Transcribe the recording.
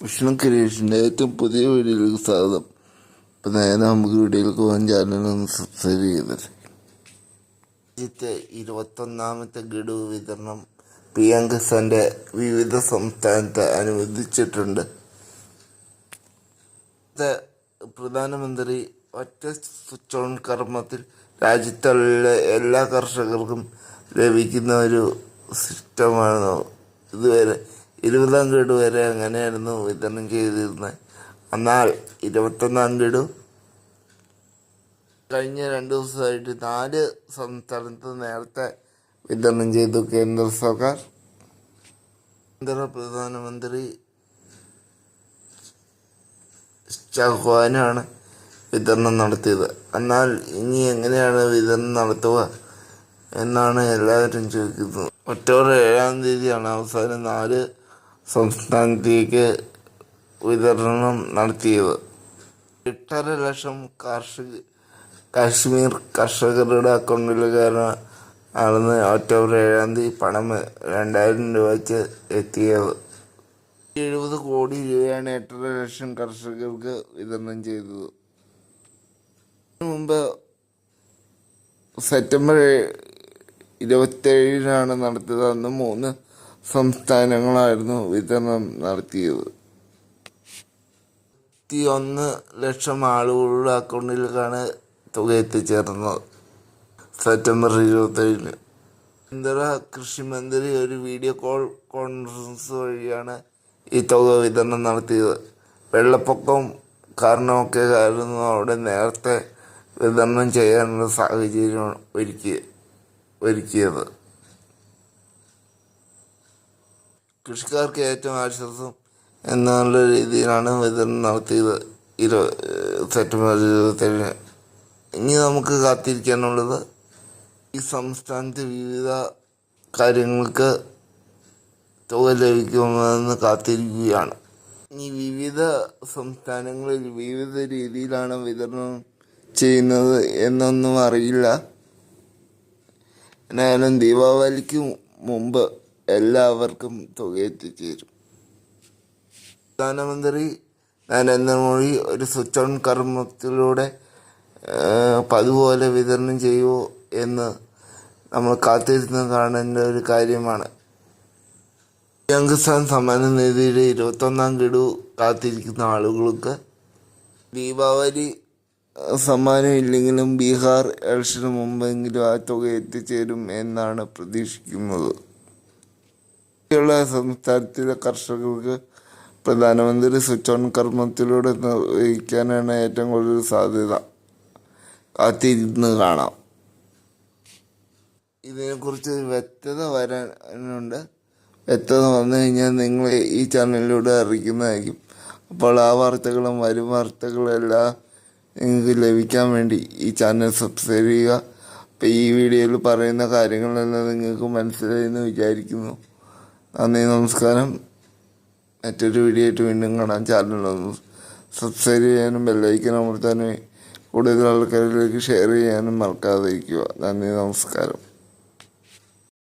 വിഷ്ണു ക്രിയേഷന്റെ ഏറ്റവും പുതിയ വീഡിയോയിലേക്ക് സ്വാഗതം ഇപ്പം നേരെ നമുക്ക് വീഡിയോയിലേക്ക് പോകാൻ ചാനലൊന്ന് സബ്സ്ക്രൈബ് ചെയ്തത് രാജ്യത്തെ ഇരുപത്തൊന്നാമത്തെ ഗഡു വിതരണം പി എം കിസാന്റെ വിവിധ സംസ്ഥാനത്ത് അനുവദിച്ചിട്ടുണ്ട്. പ്രധാനമന്ത്രി ഒറ്റ സ്വിച്ച് ഓൺ കർമ്മത്തിൽ രാജ്യത്തുള്ള എല്ലാ കർഷകർക്കും ലഭിക്കുന്ന ഒരു സിസ്റ്റമാണ് ഇതുവരെ ഇരുപതാം ഗഡു വരെ അങ്ങനെയായിരുന്നു വിതരണം ചെയ്തിരുന്നത്. എന്നാൽ ഇരുപത്തൊന്നാം ഗഡു കഴിഞ്ഞ രണ്ട് ദിവസമായിട്ട് നാല് സംസ്ഥാനത്ത് നേരത്തെ വിതരണം ചെയ്തു കേന്ദ്ര സർക്കാർ. കേന്ദ്ര പ്രധാനമന്ത്രി ചഹ്വാനാണ് വിതരണം നടത്തിയത്. എന്നാൽ ഇനി എങ്ങനെയാണ് വിതരണം നടത്തുക എന്നാണ് എല്ലാവരും ചോദിക്കുന്നത്. ഒക്ടോബർ ഏഴാം തീയതിയാണ് അവസാനം നാല് സംസ്ഥാനത്തേക്ക് വിതരണം നടത്തിയത്. എട്ടര ലക്ഷം കാർഷിക കാശ്മീർ കർഷകരുടെ അക്കൗണ്ടിലേക്കാണ് ആണെന്ന് ഒക്ടോബർ ഏഴാം തീയതി പണം രണ്ടായിരം രൂപ വെച്ച് എത്തിയത്. എഴുപത് കോടി രൂപയാണ് എട്ടര ലക്ഷം കർഷകർക്ക് വിതരണം ചെയ്തത്. മുമ്പ് സെപ്റ്റംബർ ഇരുപത്തേഴിനാണ് നടത്തിയത്. അന്ന് മൂന്ന് സംസ്ഥാനങ്ങളായിരുന്നു വിതരണം നടത്തിയത്. ഒന്ന് ലക്ഷം ആളുകളുടെ അക്കൗണ്ടിലേക്കാണ് തുക എത്തിച്ചേർന്നത്. സെപ്റ്റംബർ ഇരുപത്തേഴിന് കേന്ദ്ര കൃഷിമന്ത്രി ഒരു വീഡിയോ കോൾ കോൺഫറൻസ് വഴിയാണ് ഈ തുക വിതരണം നടത്തിയത്. വെള്ളപ്പൊക്കം കാരണമൊക്കെ ആയിരുന്നു അവിടെ നേരത്തെ വിതരണം ചെയ്യാനുള്ള സാഹചര്യം ഒരുക്കി ഒരുക്കിയത്. കൃഷിക്കാർക്ക് ഏറ്റവും ആശ്വാസം എന്നുള്ള രീതിയിലാണ് വിതരണം നടത്തിയത്. ഇരു സെപ്റ്റംബർ ഇരുപത്തേഴിന് ഇനി നമുക്ക് കാത്തിരിക്കാനുള്ളത് ഈ സംസ്ഥാനത്ത് വിവിധ കാര്യങ്ങൾക്ക് തുക ലഭിക്കുമെന്ന് കാത്തിരിക്കുകയാണ്. ഈ വിവിധ സംസ്ഥാനങ്ങളിൽ വിവിധ രീതിയിലാണ് വിതരണം ചെയ്യുന്നത് എന്നൊന്നും അറിയില്ല. എന്നാലും ദീപാവലിക്ക് മുമ്പ് എല്ലാവർക്കും തുക എത്തിച്ചേരും. പ്രധാനമന്ത്രി നരേന്ദ്രമോദി ഒരു സ്വിച്ച് ഓൺ കർമ്മത്തിലൂടെ പതുപോലെ വിതരണം ചെയ്യുമോ എന്ന് നമ്മൾ കാത്തിരുന്ന് കാണേണ്ട ഒരു കാര്യമാണ്. കിസാൻ സമ്മാന നിധിയുടെ ഇരുപത്തൊന്നാം ഗഡു കാത്തിരിക്കുന്ന ആളുകൾക്ക് ദീപാവലി സമ്മാനം ഇല്ലെങ്കിലും ബീഹാർ ഇലക്ഷന് മുമ്പെങ്കിലും ആ തുക എത്തിച്ചേരും എന്നാണ് പ്രതീക്ഷിക്കുന്നത്. ഉള്ള സംസ്ഥാനത്തിലെ കർഷകർക്ക് പ്രധാനമന്ത്രി സ്വിച്ച് ഓൺ കർമ്മത്തിലൂടെ നിർവഹിക്കാനാണ് ഏറ്റവും കൂടുതൽ സാധ്യത. കാത്തിരുന്ന് കാണാം. ഇതിനെക്കുറിച്ച് വ്യക്തത വരാനുണ്ട്. വ്യക്തത വന്നു കഴിഞ്ഞാൽ നിങ്ങൾ ഈ ചാനലിലൂടെ അറിയിക്കുന്നതായിരിക്കും. അപ്പോൾ ആ വാർത്തകളും വരും വാർത്തകളും എല്ലാം നിങ്ങൾക്ക് ലഭിക്കാൻ വേണ്ടി ഈ ചാനൽ സബ്സ്ക്രൈബ് ചെയ്യുക. അപ്പോൾ ഈ വീഡിയോയിൽ പറയുന്ന കാര്യങ്ങളെല്ലാം നിങ്ങൾക്ക് മനസ്സിലായി എന്ന് വിചാരിക്കുന്നു. നന്ദി നമസ്കാരം. മറ്റൊരു വീഡിയോ ആയിട്ട് വീണ്ടും കാണാൻ ചാനലൊന്ന് സബ്സ്ക്രൈബ് ചെയ്യാനും ബെല്ലൈക്കൻ അമർത്താനും കൂടുതൽ ആൾക്കാരിലേക്ക് ഷെയർ ചെയ്യാനും മറക്കാതിരിക്കുക. നന്ദി നമസ്കാരം.